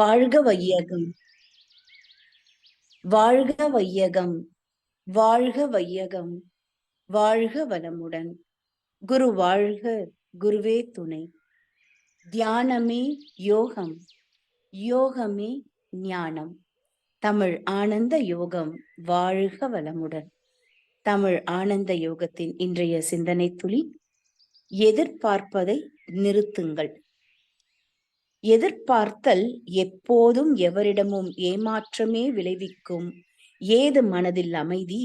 வாழ்க வையகம். வாழ்க வையகம். வாழ்க வையகம். வாழ்க வளமுடன். குரு வாழ்க குருவே துணை. தியானமே யோகம். யோகமே ஞானம். தமிழ் ஆனந்த யோகம் வாழ்க வளமுடன். தமிழ் ஆனந்த யோகத்தின் இன்றைய சிந்தனை துளி எதிர்பார்ப்பதை நிறுத்துங்கள். எதிர்பார்த்தல் எப்போதும் எவரிடமும் ஏமாற்றமே விளைவிக்கும். ஏது மனதில் அமைதி?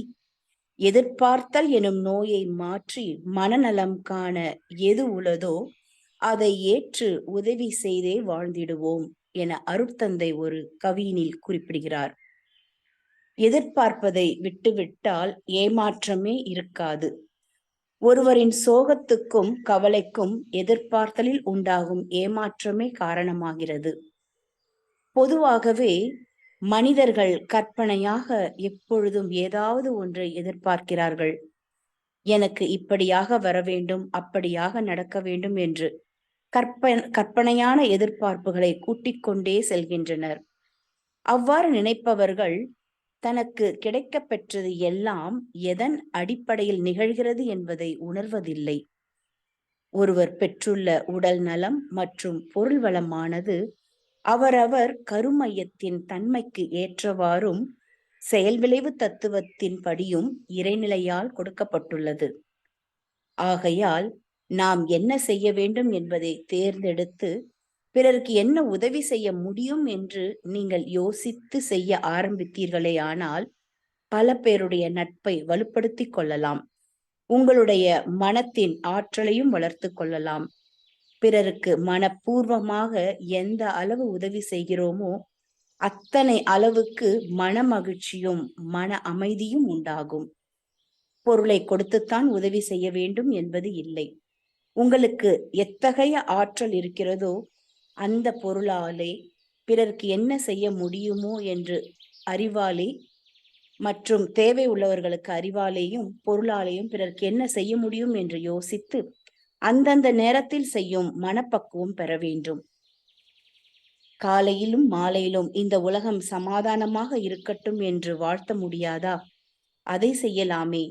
எதிர்பார்த்தல் எனும் நோயை மாற்றி மனநலம் காண எது உள்ளதோ அதை ஏற்று உதவி செய்தே வாழ்ந்திடுவோம் என அருட்தந்தை ஒரு கவியினில் குறிப்பிடுகிறார். எதிர்பார்ப்பதை விட்டுவிட்டால் ஏமாற்றமே இருக்காது. ஒருவரின் சோகத்துக்கும் கவலைக்கும் எதிர்பார்த்தலில் உண்டாகும் ஏமாற்றமே காரணமாகிறது. பொதுவாகவே மனிதர்கள் கற்பனையாக எப்பொழுதும் ஏதாவது ஒன்றை எதிர்பார்க்கிறார்கள். எனக்கு இப்படியாக வர வேண்டும் அப்படியாக நடக்க வேண்டும் என்று கற்ப கற்பனையான எதிர்பார்ப்புகளை கூட்டிக் கொண்டே செல்கின்றனர். அவ்வாறு நினைப்பவர்கள் தனக்கு கிடைக்கப்பெற்றது எல்லாம் எதன் அடிப்படையில் நிகழ்கிறது என்பதை உணர்வதில்லை. ஒருவர் பெற்றுள்ள உடல் நலம் மற்றும் பொருள் வளமானது அவரவர் கருமையத்தின் தன்மைக்கு ஏற்றவாறும் செயல்விளைவு தத்துவத்தின் படியும் இறைநிலையால் கொடுக்கப்பட்டுள்ளது. ஆகையால் நாம் என்ன செய்ய வேண்டும் என்பதை தேர்ந்தெடுத்து பிறருக்கு என்ன உதவி செய்ய முடியும் என்று நீங்கள் யோசித்து செய்ய ஆரம்பித்தீர்களே ஆனால் பல பேருடைய நட்பை வலுப்படுத்திக் கொள்ளலாம். உங்களுடைய மனத்தின் ஆற்றலையும் வளர்த்து கொள்ளலாம். பிறருக்கு மனப்பூர்வமாக எந்த அளவு உதவி செய்கிறோமோ அத்தனை அளவுக்கு மன மகிழ்ச்சியும் மன அமைதியும் உண்டாகும். பொருளை கொடுத்துத்தான் உதவி செய்ய வேண்டும் என்பது இல்லை. உங்களுக்கு எத்தகைய ஆற்றல் இருக்கிறதோ அந்த பொருளாலே பிறருக்கு என்ன செய்ய முடியுமோ என்று அறிவாலே மற்றும் தேவை உள்ளவர்களுக்கு அறிவாலேயும் பொருளாலேயும் பிறருக்கு என்ன செய்ய முடியும் என்று யோசித்து அந்தந்த நேரத்தில் செய்யும் மனப்பக்குவம் பெற வேண்டும். காலையிலும் மாலையிலும் இந்த உலகம் சமாதானமாக இருக்கட்டும் என்று வாழ்த்த முடியாதா? அதை செய்யலாமே.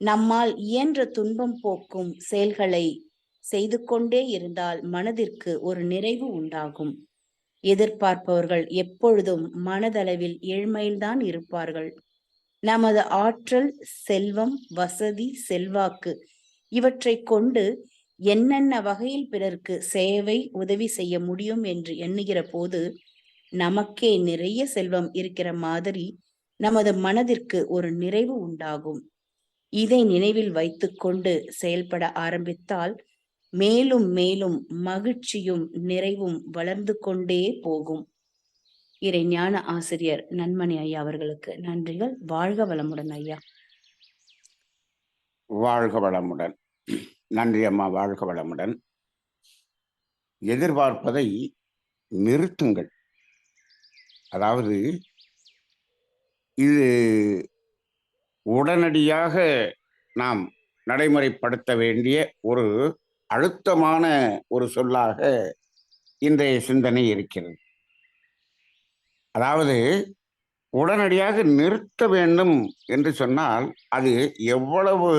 நம்மால் இயன்ற துன்பம் போக்கும் செயல்களை செய்து கொண்டே இருந்தால் மனதிற்கு ஒரு நிறைவு உண்டாகும். எதிர்பார்ப்பவர்கள் எப்பொழுதும் மனதளவில் ஏழ்மையில்தான் இருப்பார்கள். நமது ஆற்றல் செல்வம் வசதி செல்வாக்கு இவற்றை கொண்டு என்னென்ன வகையில் பிறருக்கு சேவை உதவி செய்ய முடியும் என்று எண்ணுகிற போது நமக்கே நிறைய செல்வம் இருக்கிற மாதிரி நமது மனதிற்கு ஒரு நிறைவு உண்டாகும். இதை நினைவில் வைத்துக்கொண்டு செயல்பட ஆரம்பித்தால் மேலும் மேலும் மகிழ்ச்சியும் நிறைவும் வளர்ந்து கொண்டே போகும். இறை ஞான ஆசிரியர் நன்மணி ஐயா அவர்களுக்கு நன்றிகள். வாழ்க வளமுடன் ஐயா. வாழ்க வளமுடன். நன்றி அம்மா வாழ்க வளமுடன். எதிர்பார்ப்பதை நிறுத்துங்கள். அதாவது இது உடனடியாக நாம் நடைமுறைப்படுத்த வேண்டிய ஒரு அழுத்தமான ஒரு சொல்லாக இன்றைய சிந்தனை இருக்கிறது. அதாவது உடனடியாக நிறுத்த வேண்டும் என்று சொன்னால் அது எவ்வளவு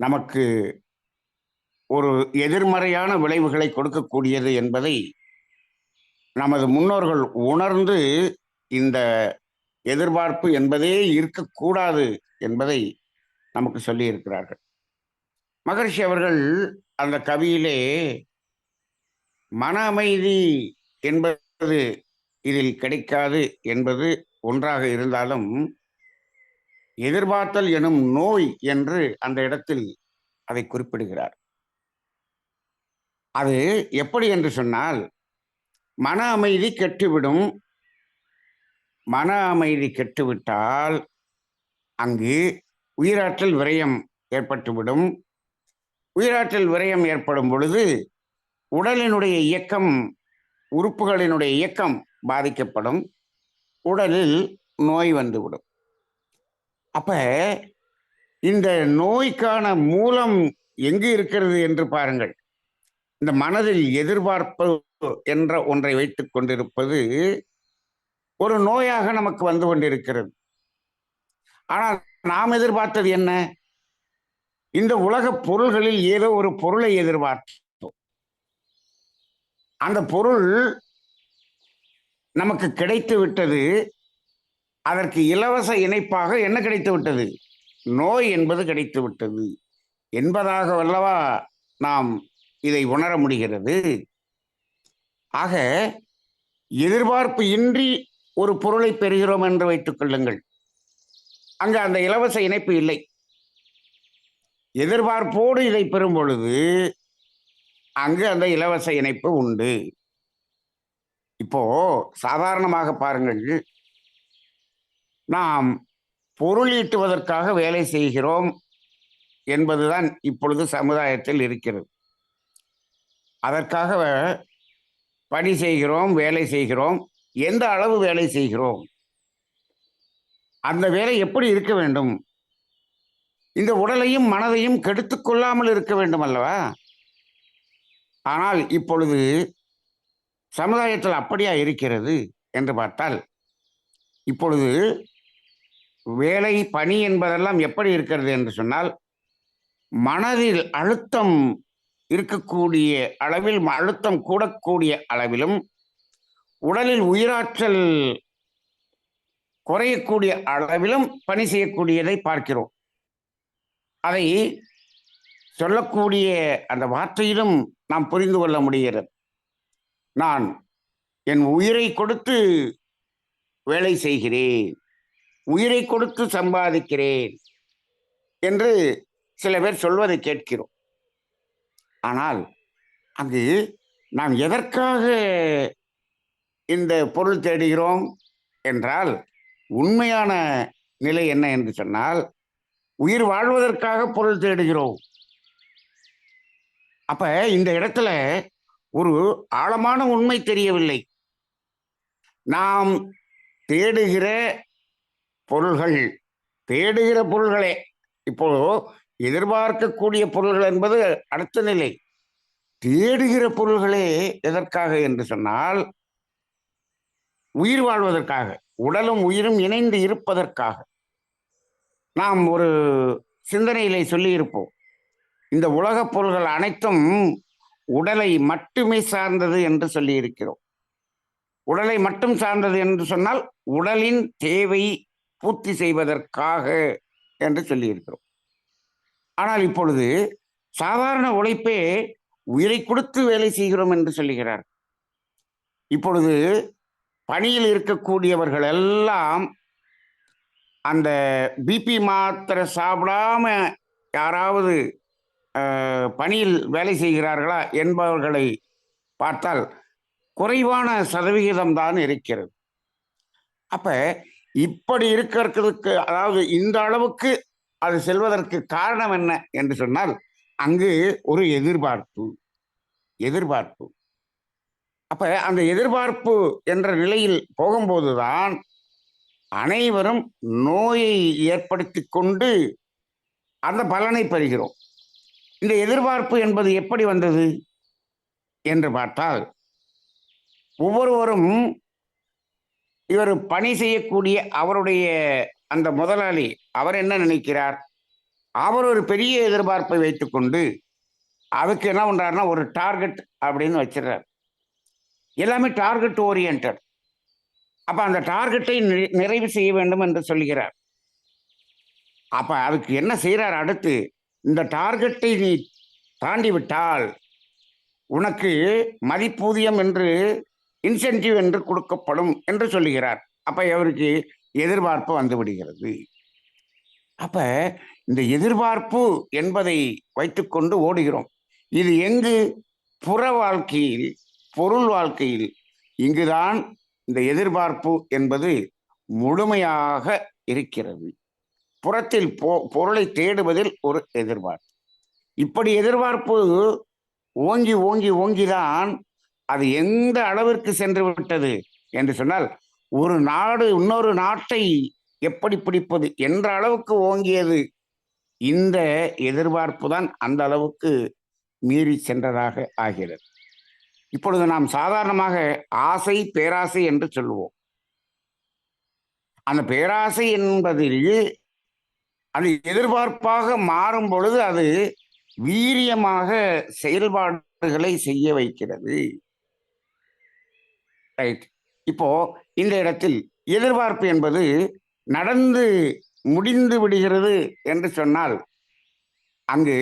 நமக்கு ஒரு எதிர்மறையான விளைவுகளை கொடுக்கக்கூடியது என்பதை நமது முன்னோர்கள் உணர்ந்து இந்த எதிர்பார்ப்பு என்பதே இருக்கக்கூடாது என்பதை நமக்கு சொல்லியிருக்கிறார்கள். மகர்ஷி அவர்கள் அந்த கவியிலே மன அமைதி என்பது இதில் கிடைக்காது என்பது ஒன்றாக இருந்தாலும் எதிர்பார்த்தல் எனும் நோய் என்று அந்த இடத்தில் அதை குறிப்பிடுகிறார். அது எப்படி என்று சொன்னால் மன அமைதி கெட்டுவிடும். மன அமைதி கெட்டுவிட்டால் அங்கு உயிராற்றல் விரயம் ஏற்பட்டுவிடும். உயிராற்றல் விரயம் ஏற்படும் பொழுது உடலினுடைய இயக்கம் உறுப்புகளினுடைய இயக்கம் பாதிக்கப்படும். உடலில் நோய் வந்துவிடும். அப்ப இந்த நோய்க்கான மூலம் எங்கு இருக்கிறது என்று பாருங்கள். இந்த மனதில் எதிர்பார்ப்பு என்ற ஒன்றை வைத்துக் கொண்டிருப்பது ஒரு நோயாக நமக்கு வந்து கொண்டிருக்கிறது. ஆனால் நாம் எதிர்பார்த்தது என்ன? இந்த உலக பொருள்களில் ஏதோ ஒரு பொருளை எதிர்பார்த்தோம். அந்த பொருள் நமக்கு கிடைத்து விட்டது. அதற்கு இலவச இணைப்பாக என்ன கிடைத்து விட்டது? நோய் என்பது கிடைத்து விட்டது. என்பதாக வல்லவா நாம் இதை உணர முடிகிறது? ஆக எதிர்பார்ப்பு இன்றி ஒரு பொருளை பெறுகிறோம் என்று வைத்துக் கொள்ளுங்கள். அங்கு அந்த இலவச இணைப்பு இல்லை. எதிர்பார்ப்போடு இதை பெறும் பொழுது அங்கு அந்த இலவச இணைப்பு உண்டு. இப்போ சாதாரணமாக பாருங்கள். நாம் பொருள் ஈட்டுவதற்காக வேலை செய்கிறோம் என்பதுதான் இப்பொழுது சமுதாயத்தில் இருக்கிறது. அதற்காக பணி செய்கிறோம் வேலை செய்கிறோம். எந்த அளவு வேலை செய்கிறோம்? அந்த வேலை எப்படி இருக்க வேண்டும்? இந்த உடலையும் மனதையும் கெடுத்துக் கொள்ளாமல் இருக்க வேண்டும் அல்லவா ஆனால் இப்பொழுது சமுதாயத்தில் அப்படியா இருக்கிறது என்று பார்த்தால் இப்பொழுது வேலை பணி என்பதெல்லாம் எப்படி இருக்கிறது என்று சொன்னால் மனதில் அழுத்தம் இருக்கக்கூடிய அளவில் அழுத்தம் கூடக்கூடிய அளவிலும் உடலில் உயிராற்றல் குறையக்கூடிய அளவிலும் பணி செய்யக்கூடியதை பார்க்கிறோம். அதை சொல்லக்கூடிய அந்த வார்த்தையிலும் நாம் புரிந்து கொள்ள முடிகிறது. நான் என் உயிரை கொடுத்து வேலை செய்கிறேன். உயிரை கொடுத்து சம்பாதிக்கிறேன் என்று சில பேர் சொல்வதை கேட்கிறோம். ஆனால் அங்கு நாம் எதற்காக இந்த பொருள் தேடுகிறோம் என்றால் உண்மையான நிலை என்ன என்று சொன்னால் உயிர் வாழ்வதற்காக பொருள் தேடுகிறோம். அப்ப இந்த இடத்துல ஒரு ஆழமான உண்மை தெரியவில்லை. நாம் தேடுகிற பொருள்கள் தேடுகிற பொருள்களே. இப்போ எதிர்பார்க்கக்கூடிய பொருள்கள் என்பது அடுத்த நிலை. தேடுகிற பொருள்களே எதற்காக என்று சொன்னால் உயிர் வாழ்வதற்காக உடலும் உயிரும் இணைந்து இருப்பதற்காக. நாம் ஒரு சிந்தனையிலே சொல்லியிருப்போம். இந்த உலகப் பொருள்கள் அனைத்தும் உடலை மட்டுமே சார்ந்தது என்று சொல்லியிருக்கிறோம். உடலை மட்டும் சார்ந்தது என்று சொன்னால் உடலின் தேவை பூர்த்தி செய்வதற்காக என்று சொல்லியிருக்கிறோம். ஆனால் இப்பொழுது சாதாரண உழைப்பே உயிரை கொடுத்து வேலை செய்கிறோம் என்று சொல்லுகிறார் இப்பொழுது பணியில் இருக்கக்கூடியவர்கள் எல்லாம் அந்த பிபி மாத்திரை சாப்பிடாம யாராவது பணியில் வேலை செய்கிறார்களா என்பவர்களை பார்த்தால் குறைவான சதவிகிதம் தான் இருக்கிறது. அப்ப இப்படி இருக்கிறதுக்கு அதாவது இந்த அளவுக்கு அது செல்வதற்கு காரணம் என்ன என்று சொன்னால் அங்கு ஒரு எதிர்பார்ப்பு எதிர்பார்ப்பு. அப்ப அந்த எதிர்பார்ப்பு என்ற நிலையில் போகும்போதுதான் அனைவரும் நோயை ஏற்படுத்தி கொண்டு அந்த பலனை பெறுகிறோம். இந்த எதிர்பார்ப்பு என்பது எப்படி வந்தது? என்று பார்த்தால் ஒவ்வொருவரும் இவர் பணி செய்யக்கூடிய அவருடைய அந்த முதலாளி அவர் என்ன நினைக்கிறார்? அவர் ஒரு பெரிய எதிர்பார்ப்பை வைத்துக்கொண்டு அதுக்கு என்ன பண்ணுறாருன்னா ஒரு டார்கெட் அப்படின்னு வச்சிடுறார். எல்லாமே டார்கெட் ஓரியன்ட் அப்ப அந்த டார்கெட்டை நிறைவு செய்ய வேண்டும் என்று சொல்கிறார். அப்ப அதுக்கு என்ன செய்கிறார் அடுத்து இந்த டார்கெட்டை நீ தாண்டி விட்டால் உனக்கு மதிப்பூதியம் என்று இன்சென்டிவ் என்று கொடுக்கப்படும் என்று சொல்லுகிறார் அப்ப அவருக்கு எதிர்பார்ப்பு வந்து விடுகிறது. அப்ப இந்த எதிர்பார்ப்பு என்பதை வைத்துக்கொண்டு ஓடுகிறோம். இது எங்கு? புற வாழ்க்கையில் பொருள் வாழ்க்கையில். இங்குதான் இந்த எதிர்பார்ப்பு என்பது முழுமையாக இருக்கிறது. புறத்தில் பொ பொருளை தேடுவதில் ஒரு எதிர்பார்ப்பு. இப்படி எதிர்பார்ப்பு ஓங்கி ஓங்கி ஓங்கிதான் அது எந்த அளவிற்கு சென்று விட்டது என்று சொன்னால் ஒரு நாடு இன்னொரு நாட்டை எப்படி பிடிப்பது என்ற அளவுக்கு ஓங்கியது. இந்த எதிர்பார்ப்பு தான் அந்த அளவுக்கு மீறி சென்றதாக ஆகிறது. இப்பொழுது நாம் சாதாரணமாக ஆசை பேராசை என்று சொல்லுவோம். அந்த பேராசை என்பதில் அது எதிர்பார்ப்பாக மாறும் பொழுது அது வீரியமாக செயல்பாடுகளை செய்ய வைக்கிறது. ரைட் இப்போ இந்த இடத்தில் எதிர்பார்ப்பு என்பது நடந்து முடிந்து விடுகிறது என்று சொன்னால் அங்கு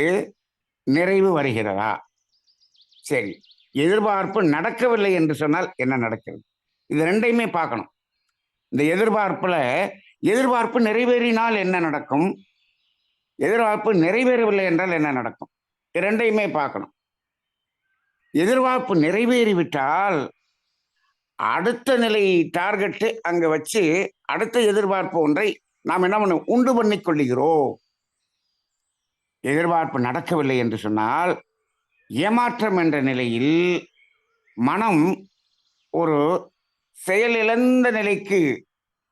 நிறைவு வருகிறதா? சரி. எதிர்பார்ப்பு நடக்கவில்லை என்று சொன்னால் என்ன நடக்கிறது? இது ரெண்டையுமே பார்க்கணும். இந்த எதிர்பார்ப்பில் எதிர்பார்ப்பு நிறைவேறினால் என்ன நடக்கும்? எதிர்பார்ப்பு நிறைவேறவில்லை என்றால் என்ன நடக்கும்? இரண்டையுமே பார்க்கணும். எதிர்பார்ப்பு நிறைவேறிவிட்டால் அடுத்த நிலை டார்கெட்டு அங்கே வச்சு அடுத்த எதிர்பார்ப்பு ஒன்றை நாம் என்ன பண்ண உண்டு பண்ணி கொள்ளுகிறோம் எதிர்பார்ப்பு நடக்கவில்லை என்று சொன்னால் ஏமாற்றம் என்ற நிலையில் மனம் ஒரு செயலிழந்த நிலைக்கு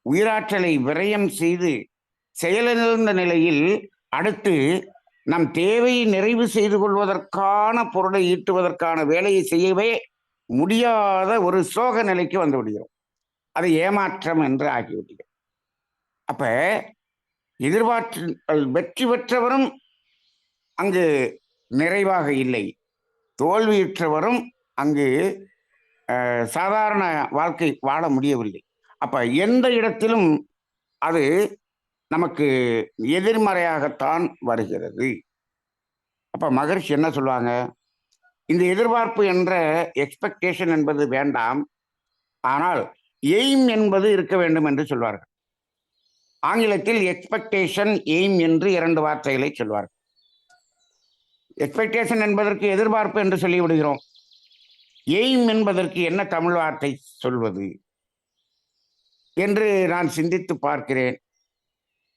உயிராற்றலை விரயம் செய்து செயலிழந்த நிலையில் அடுத்து நம் தேவையை நிறைவு செய்து கொள்வதற்கான பொருளை ஈட்டுவதற்கான வேலையை செய்யவே முடியாத ஒரு சோக நிலைக்கு வந்து விடுகிறோம். அது ஏமாற்றம் என்று ஆகிவிடுகிறோம் அப்ப எதிர்பார்த்து வெற்றி பெற்றவரும் அங்கு நிறைவாக இல்லை. தோல்வியுற்றவரும் அங்கு சாதாரண வாழ்க்கை வாழ முடியவில்லை. அப்ப எந்த இடத்திலும் அது நமக்கு எதிர்மறையாகத்தான் வருகிறது. அப்ப மகரிஷி என்ன சொல்லுவாங்க? இந்த எதிர்பார்ப்பு என்ற எக்ஸ்பெக்டேஷன் என்பது வேண்டாம். ஆனால் எய்ம் என்பது இருக்க வேண்டும் என்று சொல்வார்கள். ஆங்கிலத்தில் எக்ஸ்பெக்டேஷன் எய்ம் என்று இரண்டு வார்த்தைகளை சொல்வார்கள். எக்ஸ்பெக்டேஷன் என்பதற்கு எதிர்பார்ப்பு என்று சொல்லிவிடுகிறோம். எய்ம் என்பதற்கு என்ன தமிழ் வார்த்தை சொல்வது? என்று நான் சிந்தித்து பார்க்கிறேன்.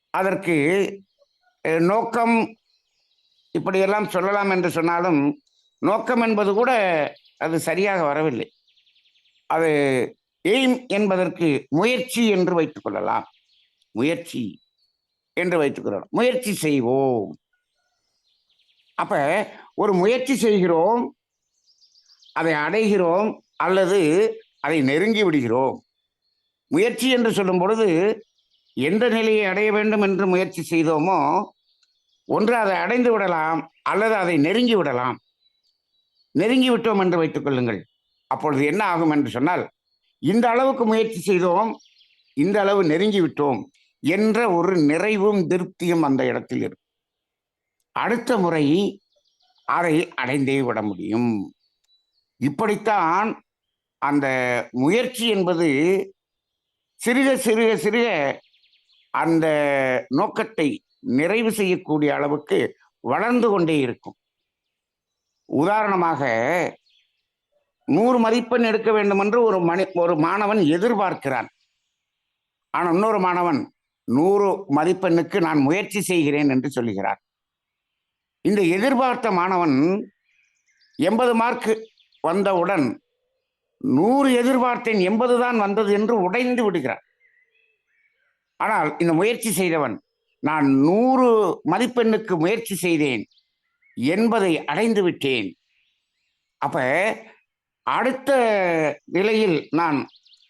அதற்கு நோக்கம் இப்படியெல்லாம் சொல்லலாம் என்று சொன்னாலும் நோக்கம் என்பது கூட அது சரியாக வரவில்லை. அது எய்ம் என்பதற்கு முயற்சி என்று வைத்துக்கொள்ளலாம் முயற்சி என்று வைத்துக்கொள்ளலாம் முயற்சி செய்வோம். அப்ப ஒரு முயற்சி செய்கிறோம் அதை அடைகிறோம் அல்லது அதை நெருங்கி விடுகிறோம். முயற்சி என்று சொல்லும் பொழுது எந்த நிலையை அடைய வேண்டும் என்று முயற்சி செய்தோமோ ஒன்று அதை அடைந்து விடலாம் அல்லது அதை நெருங்கி விடலாம். நெருங்கி விட்டோம் என்று வைத்துக் கொள்ளுங்கள். அப்பொழுது என்ன ஆகும் என்று சொன்னால் இந்த அளவுக்கு முயற்சி செய்தோம் இந்த அளவு நெருங்கி விட்டோம் என்ற ஒரு நிறைவும் திருப்தியும் அந்த இடத்தில் இருக்கும். அடுத்த முறை அதை அடைந்தே விட முடியும். இப்படித்தான் அந்த முயற்சி என்பது சிறுக சிறுக சிறுக அந்த நோக்கத்தை நிறைவு செய்யக்கூடிய அளவுக்கு வளர்ந்து கொண்டே இருக்கும். உதாரணமாக நூறு மதிப்பெண் எடுக்க வேண்டும் என்று ஒரு மணி ஒரு மாணவன் எதிர்பார்க்கிறான். ஆனால் இன்னொரு மாணவன் நூறு மதிப்பெண்ணுக்கு நான் முயற்சி செய்கிறேன் என்று சொல்லுகிறார் இந்த எதிர்பார்த்த மாணவன் எண்பது மார்க் வந்தவுடன் நூறு எதிர்பார்த்தேன் எண்பது தான் வந்தது என்று உடைந்து விடுகிறார் ஆனால் இந்த முயற்சி செய்தவன் நான் நூறு மதிப்பெண்ணுக்கு முயற்சி செய்தேன் என்பதை அடைந்து விட்டேன். அப்ப அடுத்த நிலையில் நான்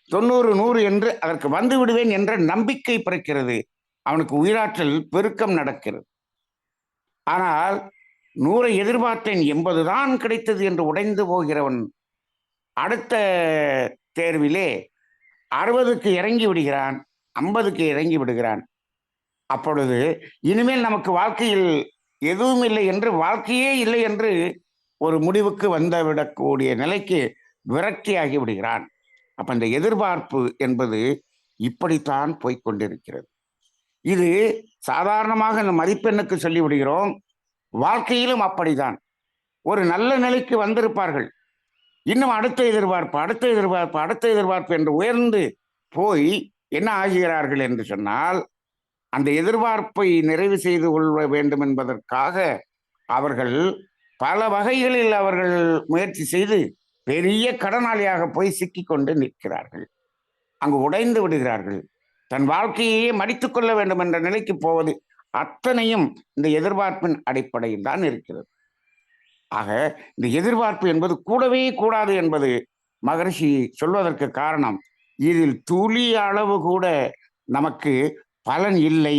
தொண்ணூறு நூறு என்று அதற்கு வந்து விடுவேன் என்ற நம்பிக்கை பிறக்கிறது. அவனுக்கு உயிராற்றல் பெருக்கம் நடக்கிறது. ஆனால் நூறை எதிர்பார்த்தேன் எண்பது தான் கிடைத்தது என்று உடைந்து போகிறவன் அடுத்த தேர்விலே அறுபதுக்கு இறங்கி விடுகிறான் ஐம்பதுக்கு இறங்கி விடுகிறான். அப்பொழுது இனிமேல் நமக்கு வாழ்க்கையில் எதுவும் இல்லை என்று வாழ்க்கையே இல்லை என்று ஒரு முடிவுக்கு வந்துவிடக்கூடிய நிலைக்கு விரக்தியாகி விடுகிறான். அப்ப இந்த எதிர்பார்ப்பு என்பது இப்படித்தான் போய்க்கொண்டிருக்கிறது இது சாதாரணமாக இந்த மதிப்பெண்ணுக்கு சொல்லி விடுகிறோம் வாழ்க்கையிலும் அப்படிதான். ஒரு நல்ல நிலைக்கு வந்திருப்பார்கள். இன்னும் அடுத்த எதிர்பார்ப்பு அடுத்த எதிர்பார்ப்பு அடுத்த எதிர்பார்ப்பு என்று உயர்ந்து போய் என்ன ஆகிறார்கள் என்று சொன்னால் அந்த எதிர்பார்ப்பை நிறைவு செய்து கொள்ள வேண்டும் என்பதற்காக அவர்கள் பல வகைகளில் அவர்கள் முயற்சி செய்து பெரிய கடனாளியாக போய் சிக்கிக்கொண்டு நிற்கிறார்கள். அங்கு உடைந்து விடுகிறார்கள். தன் வாழ்க்கையையே மடித்து கொள்ள வேண்டும் என்ற நிலைக்கு போவது அத்தனையும் இந்த எதிர்பார்ப்பின் அடிப்படையில் தான் இருக்கிறது. ஆக இந்த எதிர்பார்ப்பு என்பது கூடவே கூடாது என்பது மகரிஷி சொல்வதற்கு காரணம் இதில் துளி அளவு கூட நமக்கு பலன் இல்லை.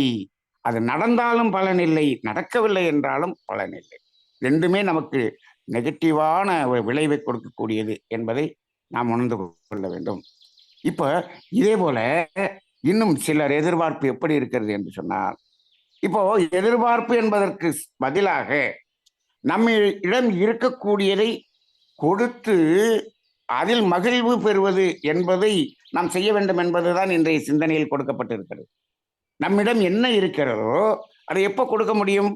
அது நடந்தாலும் பலன் இல்லை நடக்கவில்லை என்றாலும் பலன் இல்லை. ரெண்டுமே நமக்கு நெகட்டிவான ஒரு விளைவை கொடுக்கக்கூடியது என்பதை நாம் உணர்ந்து கொள்ள வேண்டும். இப்போ இதே போல இன்னும் சிலர் எதிர்பார்ப்பு எப்படி இருக்கிறது என்று சொன்னால் இப்போ எதிர்பார்ப்பு என்பதற்கு பதிலாக நம்ம இடம் இருக்கக்கூடியதை கொடுத்து அதில் மகிழ்வு பெறுவது என்பதை நாம் செய்ய வேண்டும் என்பதுதான் இன்றைய சிந்தனையில் கொடுக்கப்பட்டிருக்கிறது. நம்மிடம் என்ன இருக்கிறதோ அதை எப்போ கொடுக்க முடியும்?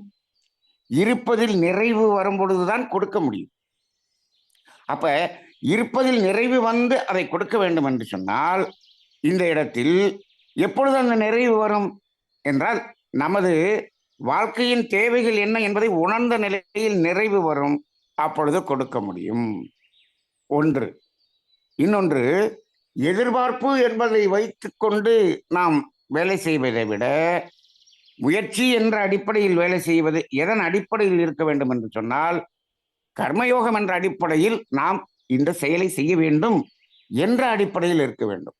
இருப்பதில் நிறைவு வரும் பொழுதுதான் கொடுக்க முடியும். அப்ப இருப்பதில் நிறைவு வந்து அதை கொடுக்க வேண்டும் என்று சொன்னால் இந்த இடத்தில் எப்பொழுது அந்த நிறைவு வரும் என்றால் நமது வாழ்க்கையின் தேவைகள் என்ன என்பதை உணர்ந்த நிலையில் நிறைவு வரும். அப்பொழுது கொடுக்க முடியும். ஒன்று. இன்னொன்று எதிர்பார்ப்பு என்பதை வைத்துக்கொண்டு நாம் வேலை செய்வதை விட முயற்சி என்ற அடிப்படையில் வேலை செய்வது எதன் அடிப்படையில் இருக்க வேண்டும் என்று சொன்னால் கர்மயோகம் என்ற அடிப்படையில் நாம் இந்த செயலை செய்ய வேண்டும் என்ற அடிப்படையில் இருக்க வேண்டும்.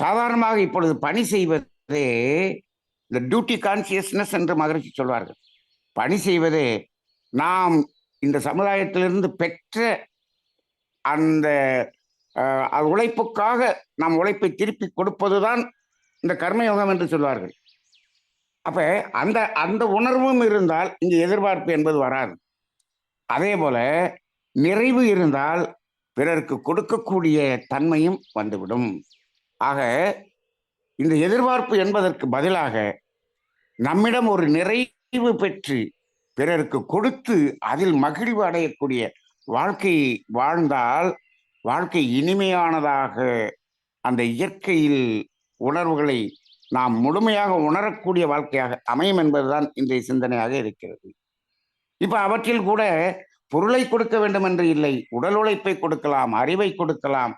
சாதாரணமாக இப்பொழுது பணி செய்வதே இந்த டியூட்டி கான்சியஸ்னஸ் என்று மகிழ்ச்சி சொல்வார்கள். பணி செய்வதே நாம் இந்த சமுதாயத்திலிருந்து பெற்ற அந்த உழைப்புக்காக நாம் உழைப்பை திருப்பி கொடுப்பதுதான் இந்த கர்மயோகம் என்று சொல்வார்கள். அப்ப அந்த அந்த உணர்வும் இருந்தால் இங்கு எதிர்பார்ப்பு என்பது வராது. அதே போல நிறைவு இருந்தால் பிறருக்கு கொடுக்கக்கூடிய தன்மையும் வந்துவிடும். ஆக இந்த எதிர்பார்ப்பு என்பதற்கு பதிலாக நம்மிடம் ஒரு நிறைவு பெற்று பிறருக்கு கொடுத்து அதில் மகிழ்வு அடையக்கூடிய வாழ்க்கையை வாழ்ந்தால் வாழ்க்கை இனிமையானதாக அந்த இயற்கையில் உணர்வுகளை நாம் முழுமையாக உணரக்கூடிய வாழ்க்கையாக அமையும் என்பதுதான் இன்றைய சிந்தனையாக இருக்கிறது. இப்போ அவற்றில் கூட பொருளை கொடுக்க வேண்டும் என்று இல்லை உடல் உழைப்பை கொடுக்கலாம் அறிவை கொடுக்கலாம்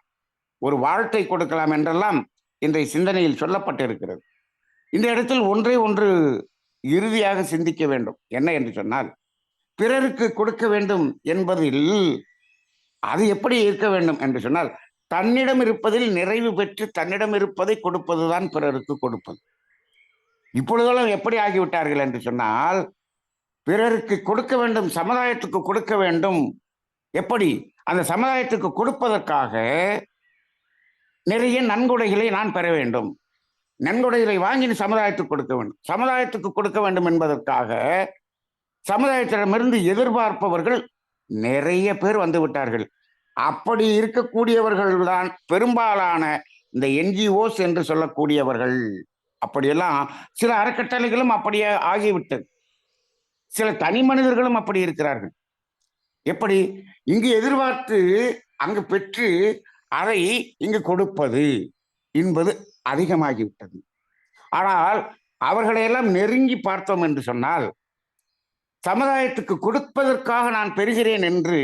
ஒரு வாழ்க்கை கொடுக்கலாம் என்றெல்லாம் இன்றைய சிந்தனையில் சொல்லப்பட்டிருக்கிறது. இந்த இடத்தில் ஒன்றே ஒன்று இறுதியாக சிந்திக்க வேண்டும். என்ன என்று சொன்னால் பிறருக்கு கொடுக்க வேண்டும் என்பதில் அது எப்படி இருக்க வேண்டும் என்று சொன்னால் தன்னிடம் இருப்பதில் நிறைவு பெற்று தன்னிடம் இருப்பதை கொடுப்பதுதான் பிறருக்கு கொடுப்பது. இப்பொழுதெல்லாம் எப்படி ஆகிவிட்டார்கள் என்று சொன்னால் பிறருக்கு கொடுக்க வேண்டும் சமுதாயத்துக்கு கொடுக்க வேண்டும். எப்படி? அந்த சமுதாயத்துக்கு கொடுப்பதற்காக நிறைய நன்கொடைகளை நான் பெற வேண்டும். நன்கொடைகளை வாங்கி சமுதாயத்துக்கு கொடுக்க வேண்டும். சமுதாயத்துக்கு கொடுக்க வேண்டும் என்பதற்காக சமுதாயத்திடமிருந்து எதிர்பார்ப்பவர்கள் நிறைய பேர் வந்து விட்டார்கள். அப்படி இருக்கக்கூடியவர்கள் தான் பெரும்பாலான இந்த என்ஜிஓஸ் என்று சொல்லக்கூடியவர்கள். அப்படியெல்லாம் சில அறக்கட்டளைகளும் அப்படியே ஆகிவிட்டது. சில தனி மனிதர்களும் அப்படி இருக்கிறார்கள். எப்படி? இங்கு எதிர்பார்த்து அங்கு பெற்று அதை இங்கு கொடுப்பது என்பது அதிகமாகிவிட்டது. ஆனால் அவர்களையெல்லாம் நெருங்கி பார்த்தோம் என்று சொன்னால் சமுதாயத்துக்கு கொடுப்பதற்காக நான் பெறுகிறேன் என்று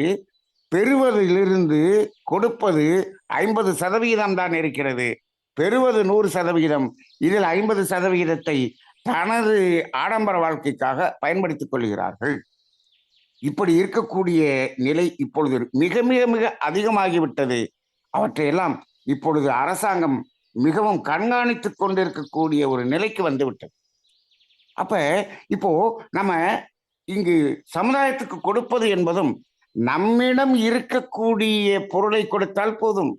பெறுவதிலிருந்து கொடுப்பது ஐம்பது சதவிகிதம் தான் இருக்கிறது. பெறுவது நூறு சதவிகிதம் இதில் ஐம்பது சதவிகிதத்தை தனது ஆடம்பர வாழ்க்கைக்காக பயன்படுத்திக் கொள்கிறார்கள். இப்படி இருக்கக்கூடிய நிலை இப்பொழுது மிக மிக மிக அதிகமாகிவிட்டது. அவற்றையெல்லாம் இப்பொழுது அரசாங்கம் மிகவும் கண்காணித்துக் கொண்டிருக்கக்கூடிய ஒரு நிலைக்கு வந்துவிட்டது. அப்ப இப்போ நம்ம இங்கு சமுதாயத்துக்கு கொடுப்பது என்பதும் நம்மிடம் இருக்கக்கூடிய பொருளை கொடுத்தால் போதும்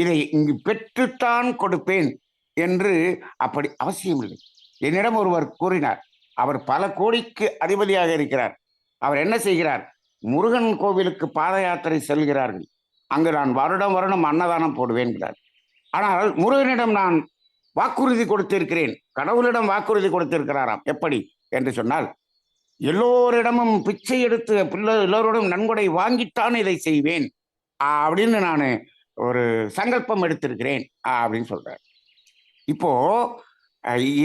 இதை இங்கு பெற்றுத்தான் கொடுப்பேன் என்று அப்படி அவசியமில்லை. என்னிடம் ஒருவர் கூறினார் அவர் பல கோடிக்கு அதிபதியாக இருக்கிறார். அவர் என்ன செய்கிறார்? முருகன் கோவிலுக்கு பாத யாத்திரை செல்கிறார்கள். அங்கு நான் வருடம் வருடம் அன்னதானம் போடுவேன்கிறார். ஆனால் முருகனிடம் நான் வாக்குறுதி கொடுத்திருக்கிறேன். கடவுளிடம் வாக்குறுதி கொடுத்திருக்கிறாராம். எப்படி? என்று சொன்னால் எல்லோரிடமும் பிச்சை எடுத்து பிள்ளை எல்லோரோடும் நன்கொடை வாங்கித்தான் இதை செய்வேன். அப்படின்னு நான் ஒரு சங்கல்பம் எடுத்திருக்கிறேன். அப்படின்னு சொல்றார். இப்போ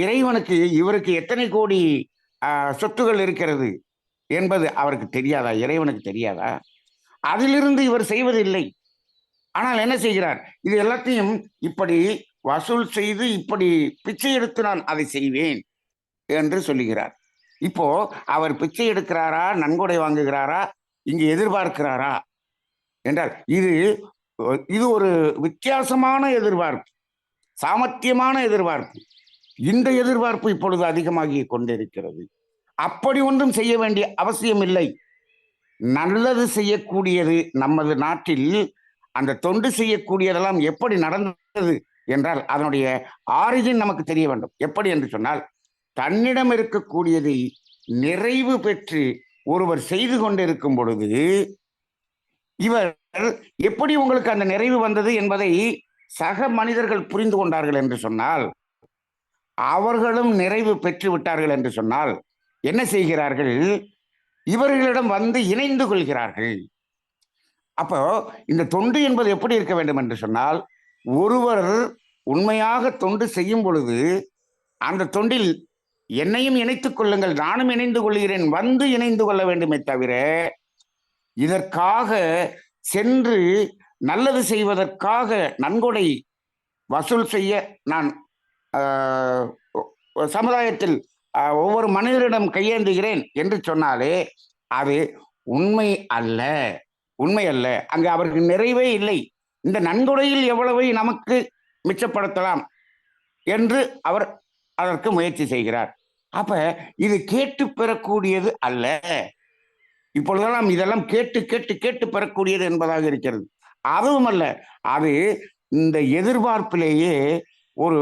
இறைவனுக்கு இவருக்கு எத்தனை கோடி சொத்துகள் இருக்கிறது என்பது அவருக்கு தெரியாதா? இறைவனுக்கு தெரியாதா? அதிலிருந்து இவர் செய்வதில்லை. ஆனால் என்ன செய்கிறார்? இது எல்லாத்தையும் இப்படி வசூல் செய்து இப்படி பிச்சை எடுத்து நான் அதை செய்வேன் என்று சொல்லுகிறார். இப்போ அவர் பிச்சை எடுக்கிறாரா? நன்கொடை வாங்குகிறாரா? இங்கு எதிர்பார்க்கிறாரா? என்றால் இது இது ஒரு வித்தியாசமான எதிர்பார்ப்பு சாமர்த்தியமான எதிர்பார்ப்பு. இந்த எதிர்பார்ப்பு இப்பொழுது அதிகமாகி கொண்டிருக்கிறது. அப்படி ஒன்றும் செய்ய வேண்டிய அவசியம் இல்லை நல்லது செய்யக்கூடியது நமது நாட்டில் அந்த தொண்டு செய்யக்கூடியதெல்லாம் எப்படி நடந்தது என்றால் அதனுடைய ஆரிஜின் நமக்கு தெரிய வேண்டும். எப்படி என்று சொன்னால் தன்னிடம் இருக்கக்கூடியதை நிறைவு பெற்று ஒருவர் செய்து கொண்டிருக்கும் பொழுது இவர் எப்படி உங்களுக்கு அந்த நிறைவு வந்தது என்பதை சக மனிதர்கள் புரிந்து கொண்டார்கள் என்று சொன்னால் அவர்களும் நிறைவு பெற்று விட்டார்கள் என்று சொன்னால் என்ன செய்கிறார்கள்? இவர்களிடம் வந்து இணைந்து கொள்கிறார்கள். அப்போ இந்த தொண்டு என்பது எப்படி இருக்க வேண்டும் என்று சொன்னால் ஒருவர் உண்மையாக தொண்டு செய்யும் பொழுது அந்த தொண்டில் என்னையும் இணைத்துக் கொள்ளுங்கள் நானும் இணைந்து கொள்கிறேன் வந்து இணைந்து கொள்ள வேண்டுமே தவிர இதற்காக சென்று நல்லது செய்வதற்காக நன்கொடை வசூல் செய்ய நான் சமுதாயத்தில் ஒவ்வொரு மனிதரிடம் கையேந்துகிறேன் என்று சொன்னாலே அது உண்மை அல்ல உண்மை அல்ல. அங்கு அவருக்கு நிறைவே இல்லை. இந்த நன்கொடையில் எவ்வளவை நமக்கு மிச்சப்படுத்தலாம் என்று அவர் அதற்கு முயற்சி செய்கிறார். அப்ப இது கேட்டு பெறக்கூடியது அல்ல. இப்பொழுதெல்லாம் இதெல்லாம் கேட்டு கேட்டு கேட்டு பெறக்கூடியது என்பதாக இருக்கிறது. அதுவும் அல்ல அது இந்த எதிர்பார்ப்பிலேயே ஒரு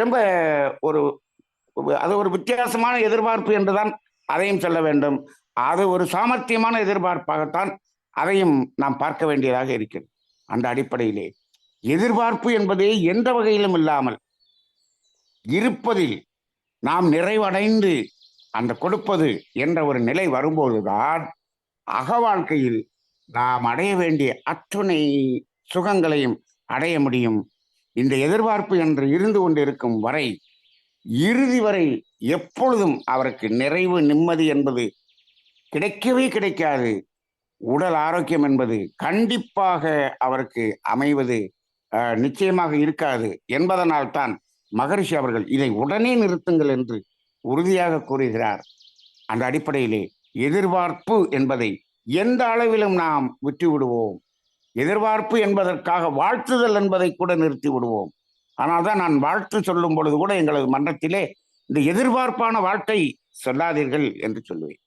ரொம்ப ஒரு அது ஒரு வித்தியாசமான எதிர்பார்ப்பு என்றுதான் அதையும் சொல்ல வேண்டும். அது ஒரு சாமர்த்தியமான எதிர்பார்ப்பாகத்தான் அதையும் நாம் பார்க்க வேண்டியதாக இருக்கிறது. அந்த அடிப்படையிலே எதிர்பார்ப்பு என்பதே எந்த வகையிலும் இல்லாமல் இருப்பதில் நாம் நிறைவடைந்து அந்த கொடுப்பது என்ற ஒரு நிலை வரும்போதுதான் அக வாழ்க்கையில் நாம் அடைய வேண்டிய அத்துணை சுகங்களையும் அடைய முடியும். இந்த எதிர்பார்ப்பு என்று இருந்து கொண்டிருக்கும் வரை இறுதி வரை எப்பொழுதும் அவருக்கு நிறைவு நிம்மதி என்பது கிடைக்கவே கிடைக்காது. உடல் ஆரோக்கியம் என்பது கண்டிப்பாக அவருக்கு அமைவது நிச்சயமாக இருக்காது என்பதனால் தான் மகரிஷி அவர்கள் இதை உடனே நிறுத்துங்கள் என்று உறுதியாக கூறுகிறார். அந்த அடிப்படையிலே எதிர்பார்ப்பு என்பதை எந்த அளவிலும் நாம் விட்டு விடுவோம் எதிர்பார்ப்பு என்பதற்காக வாழ்த்துதல் என்பதை கூட நிறுத்தி விடுவோம் ஆனால் தான் நான் வாழ்த்து சொல்லும் பொழுது கூட எங்களது மன்றத்திலே இந்த எதிர்பார்ப்பான வாழ்த்தை சொல்லாதீர்கள் என்று சொல்லுவேன்.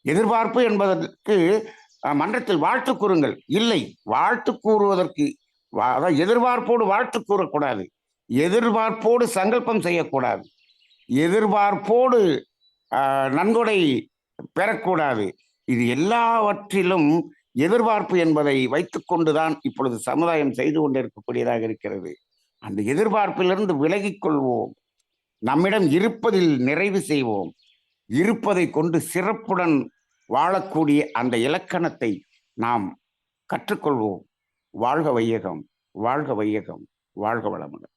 எதிர்பார்ப்பு என்பதற்கு மன்றத்தில் வாழ்த்து கூறுங்கள். இல்லை வாழ்த்து கூறுவதற்கு வா- எதிர்பார்ப்போடு வாழ்த்து கூறக்கூடாது. எதிர்பார்ப்போடு சங்கல்பம் செய்யக்கூடாது. எதிர்பார்ப்போடு நன்கொடை பெறக்கூடாது. இது எல்லாவற்றிலும் எதிர்பார்ப்பு என்பதை வைத்துக்கொண்டுதான் இப்பொழுது சமுதாயம் செய்து கொண்டிருக்கக்கூடியதாக இருக்கிறது. அந்த எதிர்பார்ப்பிலிருந்து விலகிக் கொள்வோம். நம்மிடம் இருப்பதில் நிறைவு செய்வோம். இருப்பதை கொண்டு சிறப்புடன் வாழக்கூடிய அந்த இலக்கணத்தை நாம் கற்றுக்கொள்வோம். வாழ்க வையகம் வாழ்க வையகம் வாழ்க வளமுடன்.